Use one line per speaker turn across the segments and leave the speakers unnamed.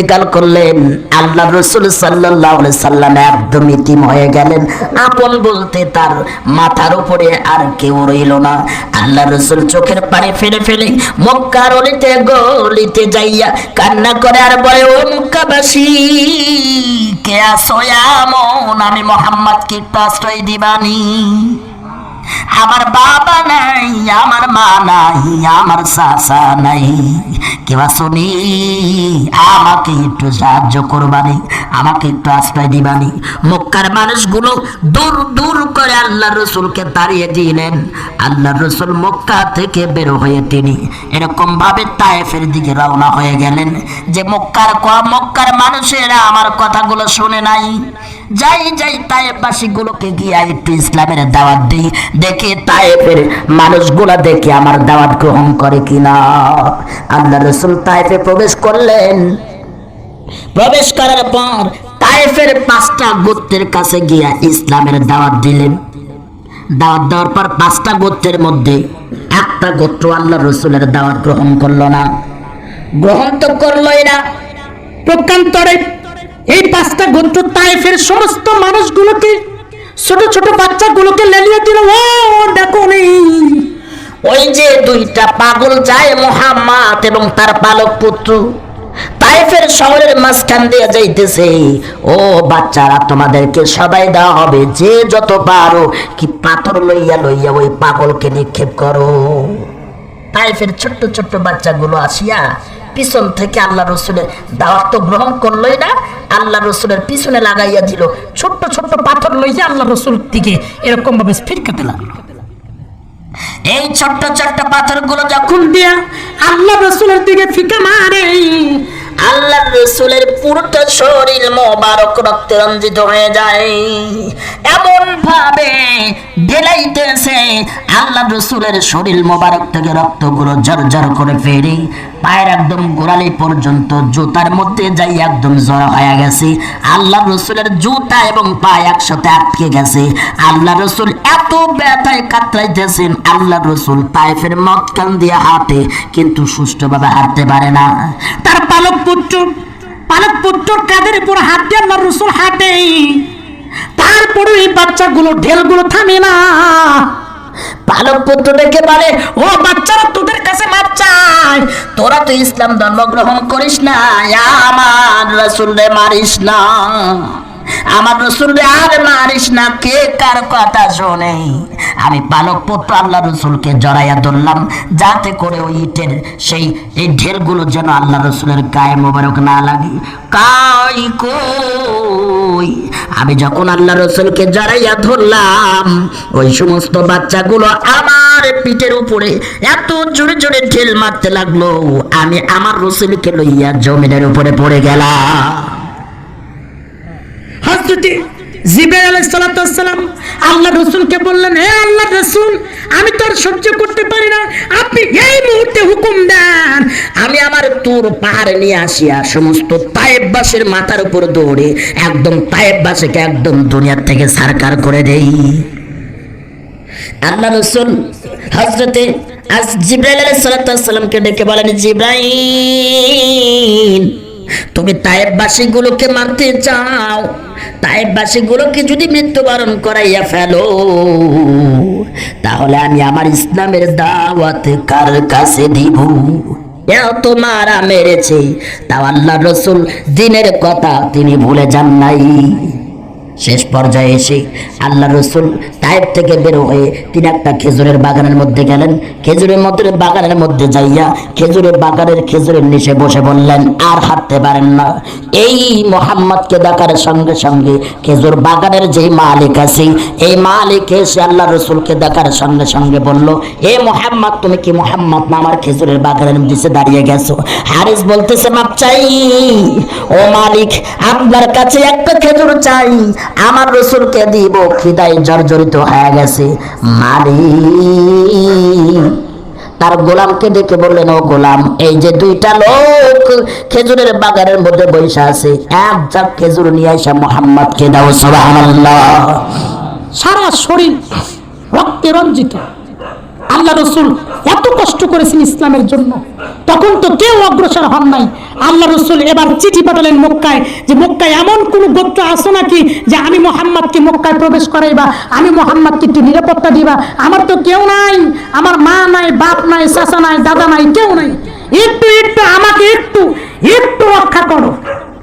ইন্তেকাল করলেন, আল্লাহ রসুল সাল্লাহ একদম ইতিম হয়ে গেলেন। আপন বলতে তার মাথার উপরে আর কেউ রইল না। আল্লাহ রসুল চোখের পানি ফেলে ফেলে মক্কার অলিতে, গলিতে যাইয়া কান্না করে আর বলে, ও আমি মোহাম্মদকে একটু আশ্রয় দিবানি। আমার বাবা নাই, আমার মা নাই, আমার চাচা নাই। কেবা শুনি আমাকে একটু সাহায্য করবানি, আমাকে একটু আশ্রয় দিবানি। মক্কার মানুষগুলো দূর দূর করে আল্লাহ রসুলকে তাড়িয়ে দিলেন। আল্লাহ রসুল মক্কা থেকে বের হয়ে তিনি এরকম ভাবে তায়েফের দিকে রওনা হয়ে গেলেন যে, মক্কার মক্কার মানুষেরা আমার কথাগুলো শুনে নাই। যাই যাই তায়েফবাসী গুলোকে গিয়ে একটু ইসলামের দাওয়াত দিই। দেখে তায়েফের মানুষগুলা দেখে আমার দাওয়াত গ্রহণ করে কিনা। আল্লাহ রসুল তায়েফে প্রবেশ করলেন। প্রবেশ করার পর তায়েফের পাঁচটা গোত্রের কাছে গিয়া ইসলামের দাওয়াত দিলেন। দাওয়াত দেওয়ার পর পাঁচটা গোত্রের মধ্যে একটা গোত্র আল্লাহ রসুলের দাওয়াত গ্রহণ করল না। গ্রহণ তো করলোই না।
প্রকান্তরে তাইফের সমস্ত মানুষগুলোকে, ছোট ছোট বাচ্চাগুলোকে লেলিয়ে দিল, ও, দেখো নেই
ওই যে দুইটা পাগল যায় মোহাম্মদ এবং তার পালক পুত্র, তাইফের শহরের মাঝখান দিয়ে যাইতেছে। ও বাচ্চারা, তোমাদেরকে সবাই দেওয়া হবে, যে যত পারো কি পাথর লইয়া লইয়া ওই পাগলকে নিক্ষেপ করো। তাইফের ছোট্ট ছোট্ট বাচ্চাগুলো আসিয়া পিছন থেকে আল্লাহ রসুলের দাওয়াত তো গ্রহণ করলোই না, আল্লাহ রসুলের পিছনে লাগাইয়া দিল।
ছোট্ট ছোট্ট পাথর লইয়া আল্লাহ রসুল দিকে এরকম ভাবে ফিরকাতে লাগল
এই ছোট্ট ছোট্ট পাথরগুলো যখন
দিয়া আল্লাহ রসুলের দিকে ফিকা মারে,
আল্লাহ রসুলের পুরোটা শরীর মোবারক রক্তে রঞ্জিত হয়ে যায়। এমন ভাবে ঢেলাইতেছে আল্লাহ রসুলের শরীর মোবারক থেকে রক্তগুলো রক্তগুলো ঝরঝর করে ফেরে। পায়ের একদম গোড়ালি পর্যন্ত জুতার মধ্যে যাই একদম জড়া হয়ে গেছে। আল্লাহ রসুলের জুতা এবং পা একসাথে আটকে গেছে। আল্লাহ রসুল এত ব্যথায় কাতরাইতেছেন, আল্লাহ রসুল তাইফের মতকান দিয়ে হাঁটে, কিন্তু সুষ্ঠুভাবে হাঁটতে পারে না।
তার পালক পুত্র পালক পুত্র কাদের উপর হাত আল্লাহ রসুল হাঁটে তারপরে এই বাচ্চাগুলো, ঢেলগুলো থামে না।
পালক পুত্র দেখে বলে,
ও বাচ্চারা, তোদের কাছে মাপ চাই।
তোরা তো ইসলাম ধর্ম গ্রহণ করিস না আমার রসুল মারিস না। আমার রসুল আর মারিস না, কে কার কথা শোনে? আমি পালক পুত্র আল্লাহ রসুলকে জড়াইয়া ধরলাম, যাতে করে ওই ইটের সেই এই ঢেলগুলো যেন আল্লাহ রসুলের গায়ে মোবারক না লাগে। কাই কই? আমি যখন আল্লাহ রসুলকে জড়াইয়া ধরলাম, ওই সমস্ত বাচ্চাগুলো আমার পিঠের উপরে এত জোরে জোরে ঢেল মারতে লাগল, আমি আমার রসুলকে লইয়া জমিনের উপরে পড়ে গেলাম।
হজরতে সালাতু ওয়াসসালাম আল্লাহ রাসূলকে বললেন, হে আল্লাহ রাসূল, আমি তো আর সহ্য করতে পারি না। আপনি এই মুহূর্তে হুকুম দেন,
আমি আমার তোর পাহাড়ে নিয়ে আসিয়া সমস্ত তায়েববাসের মাথার উপর দৌড়ে একদম তায়েববাসীকে একদম দুনিয়ার থেকে সারকার করে দেই। আল্লাহ রসুল হজরতে আজ জিব্রাইল আলাইসালামকে ডেকে বলেন, জিব্রাইল তুমি তায়েববাসী গুলোকে মারতে চাও তায়েববাসী গুলোকে যদি মৃত্যুবরণ করাইয়া ফেলো, তাহলে আমি আমার ইসলামের দাওয়াত কার কাছে দিব? তোমারা মারা মেরেছে তাও আল্লাহ রসুল দিনের কথা তিনি ভুলে যান নাই। শেষ পর্যায়ে এসে আল্লাহ রসুল তাইব থেকে বের হয়ে তিনি একটা খেজুরের বাগানের মধ্যে গেলেন। খেজুরের মধ্যে, বাগানের মধ্যে যাইয়া খেজুরের বাগানের খেজুরের নিচে বসে বললেন, আর হাঁটতে পারেন না। এই মোহাম্মদকে ডাকার সঙ্গে সঙ্গে খেজুর বাগানের যেই মালিক আছে, এই মালিক এসে আল্লাহ রসুলকে দেখার সঙ্গে সঙ্গে বলল, এ মোহাম্মদ, তুমি কি মোহাম্মদ না আমার খেজুরের বাগানের নিচে দাঁড়িয়ে গেছো? হারিস বলতেছে, মাপ চাই। ও মালিক, আপনার কাছে একটা খেজুর চাই। আমার রসুলকে দিব, খিদায় জর্জরিত হয়ে গেছে। মারি তার গোলামকে ডেকে বললেন, ও গোলাম, এই যে দুইটা লোক খেজুরের বাগানের মধ্যে বৈশা আছে, এক জাপ খেজুর নিয়ে আসা মোহাম্মদকে দাও, সুবহানাল্লাহ।
সারা শরীর রক্তে রঞ্জিত। আল্লাহ রসুল এত কষ্ট করেছেন ইসলামের জন্য। তখন তো কেউ অগ্রসর হন নাই। আল্লাহ রসুল এবার চিঠি পাঠালেন মক্কায় যে, মক্কায় এমন কোন গোত্র আসো নাকি যে আমি মোহাম্মদকে মক্কায় প্রবেশ করাইবা আমি মোহাম্মদকে একটু নিরাপত্তা দিবা আমার তো কেউ নাই। আমার মা নাই, বাপ নাই, চাচা নাই, দাদা নাই, কেউ নাই। একটু একটু আমাকে একটু একটু রক্ষা করো।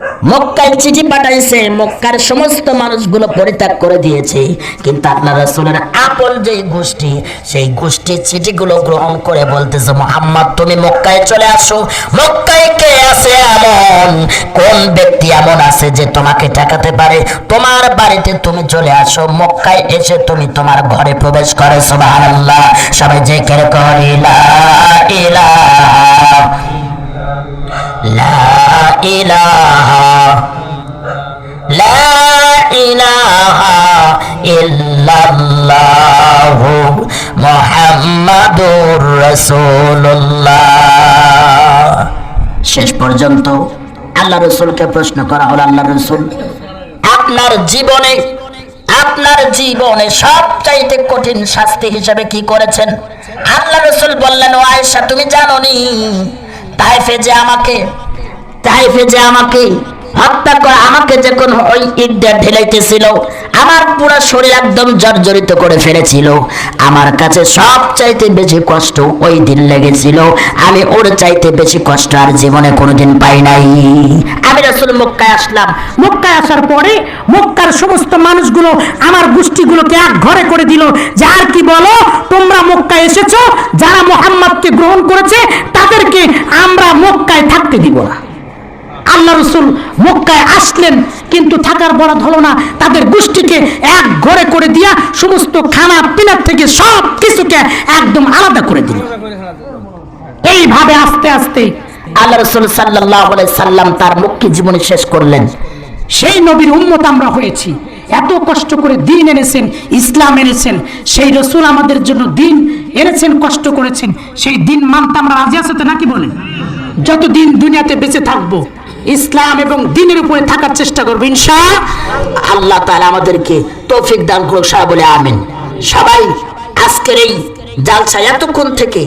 মক্কায় চিঠি পাঠাইছে, মক্কার সমস্ত মানুষগুলো পরিত্যাগ করে দিয়েছে। কিন্তু আল্লাহ রাসূলের আপন যে গোষ্ঠী, সেই গোষ্ঠীর চিঠিগুলো গ্রহণ করে বলতেছে, মোহাম্মদ, তুমি মক্কায় চলে আসো। মক্কায় কে আছে এমন? কোন ব্যক্তি এমন আছে যে তোমাকে ঠেকাতে পারে? তোমার বাড়িতে তুমি চলে আসো। মক্কায় এসে তুমি তোমার ঘরে প্রবেশ করে, সুবহানাল্লাহ। সবাই যে কেরে করি লা ইলাহা لا إله لا إله إلا الله محمد رسول الله শেষ পর্যন্ত আল্লাহ রসুলকে প্রশ্ন করা হলো আল্লাহ রসুল আপনার জীবনে আপনার জীবনে সবচাইতে কঠিন শাস্তি হিসেবে কি করেছেন আল্লাহ রসুল বললেন ও আয়েশা তুমি জানো নি তাইফে যে আমাকে তাইফে যে আমাকে হত্যা করে, আমাকে যখন ওই ইটটা ঢেলাইতেছিল, আমার পুরো শরীর একদম জর্জরিত করে ফেলেছিল। আমার কাছে সব চাইতে বেশি কষ্ট ওই দিন লেগেছিল। আমি ওর চাইতে বেশি কষ্ট আর জীবনে কোনোদিন পাই নাই। আমি রসুল মক্কায় আসলাম।
মক্কায় আসার পরে মক্কার সমস্ত মানুষগুলো আমার গোষ্ঠীগুলোকে এক ঘরে করে দিল। যে আর কি বলো, তোমরা মক্কায় এসেছ, যারা মোহাম্মদকে গ্রহণ করেছে, তাদেরকে আমরা মক্কায় থাকতে দিব না। আল্লাহ রসুল মক্কায় আসলেন, কিন্তু থাকার বরাদ হলো না। তাদের গোষ্ঠীকে এক ঘরে করে দিয়া সমস্ত খানা পিনার থেকে সব কিছুকে একদম আলাদা করে দিল। এইভাবে আস্তে আস্তে
আল্লাহ রসুল সাল্লাহ সাল্লাম তার মুখ্য জীবনী শেষ করলেন।
সেই নবীর উম্মত আমরা হয়েছি। এত কষ্ট করে দিন এনেছেন, ইসলাম এনেছেন, সেই রসুল আমাদের জন্য দিন এনেছেন, কষ্ট করেছেন। সেই দিন মানতে আমরা রাজি আছে তো নাকি বলেন? যতদিন দুনিয়াতে বেঁচে থাকব ইসলাম এবং দিনের উপরে থাকার চেষ্টা করব ইনশা
আল্লাহ তাআলা আমাদেরকে তৌফিক দান করুক, সবাই বলে আমিন। সবাই আজকের এই জালসা এতক্ষণ থেকে,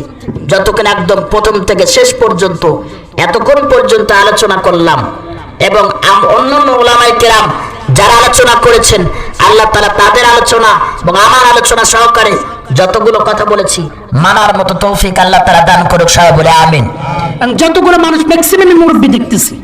যতক্ষণ একদম প্রথম থেকে শেষ পর্যন্ত, এতক্ষণ পর্যন্ত আলোচনা করলাম এবং অন্যান্য ওলামাই কেরাম যারা আলোচনা করেছেন, আল্লাহ তালা তাদের আলোচনা এবং আমার আলোচনা সহকারে যতগুলো কথা বলেছি, মানার মতো তৌফিক আল্লাহ তাআলা দান করুক, সবাই বলে আমিন।
যতগুলো মানুষ ম্যাক্সিমাম মুরব্বী দেখতেছি।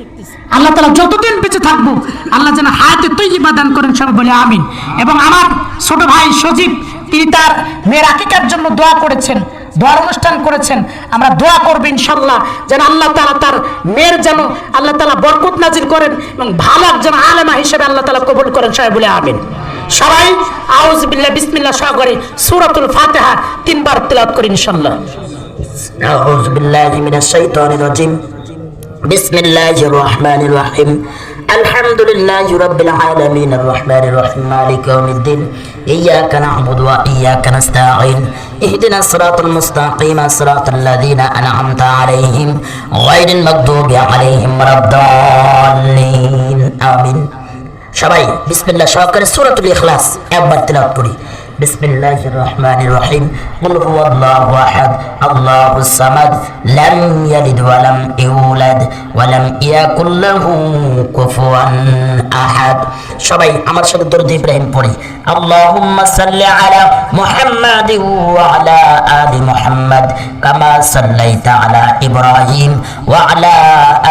আল্লাহ তালা যতদিন বেঁচে থাকব, আল্লাহ যেন হাতে তৈরি বাদান করেন সব বলে আমিন। এবং আমার ছোট ভাই সজীব, তিনি তার মেয়ের আকিকার জন্য দোয়া করেছেন, দোয়ার অনুষ্ঠান করেছেন। আমরা দোয়া করব ইনশাল্লাহ যেন আল্লাহ তালা তার মেয়ের যেন আল্লাহ তালা বরকত নাজির করেন এবং ভালো একজন আলেমা হিসেবে আল্লাহ তালা কবুল করেন, সবাই বলে আমিন। সবাই আউজ বিল্লা বিসমিল্লা সহকারে সুরাতুল ফাতেহা তিনবার তিলাত করি ইনশাল্লাহ
আউজ বিল্লাহ মিনাশ শাইতানির রাজিম। بسم الله الرحمن الرحيم الحمد لله رب العالمين الرحمن الرحيم مالك يوم الدين إياك نعبد وإياك نستعين اهدنا الصراط المستقيم صراط الذين أنعمت عليهم غير المغضوب عليهم ولا الضالين آمين সবাই বিসমিল্লাহ সহকারে সূরাতুল ইখলাস একবার তেলাওয়াত করি বিসমিল্লাহির রহমানির রহিম কুল হুয়াল্লাহু আহাদ আল্লাহুস সামাদ লাম ইয়ালিদ ওয়া লাম ইউলাদ ওয়া লাম ইয়াকুল লাহু কুফুয়ান আহাদ সবাই আমার সাথে দরুদ ইব্রাহিম পড়ি আল্লাহুম্মা সাল্লি আলা মুহাম্মাদ ওয়া আলা আলি মুহাম্মাদ কামা সাল্লাইতা আলা ইব্রাহিম ওয়া আলা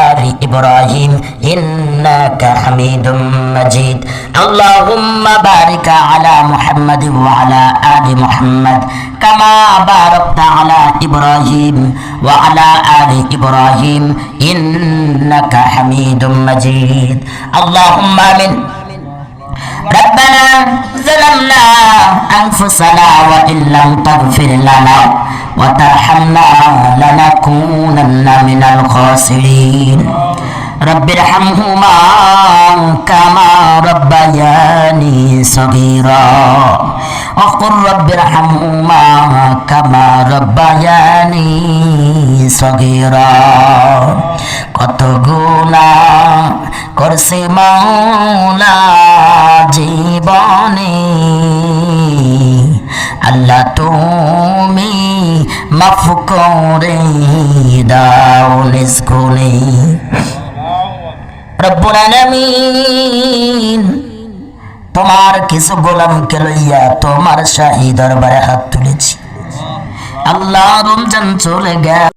আলি ইব্রাহিম ইন্নাকা হামিদুম মাজিদ اللهم بارك على محمد وعلى آل محمد كما باركت على إبراهيم وعلى آل إبراهيم إنك حميد مجيد اللهم آمين ربنا ظلمنا أنفسنا وإن لم تغفر لنا وترحمنا لنكونن من الخاسرين رب ارحمهما كما ربياني صغيرا وقل رب ارحمهما كما ربياني صغيرا কত গুণা করছে মাওলা জীবনে আল্লাহ তুমি মাফ করে দাও নিষ্কুনে তোমার কিছু গোলামকে লইয়া তোমার শাহী দরবারে হাত তুলেছি। আল্লাহ রমজান চলে গেল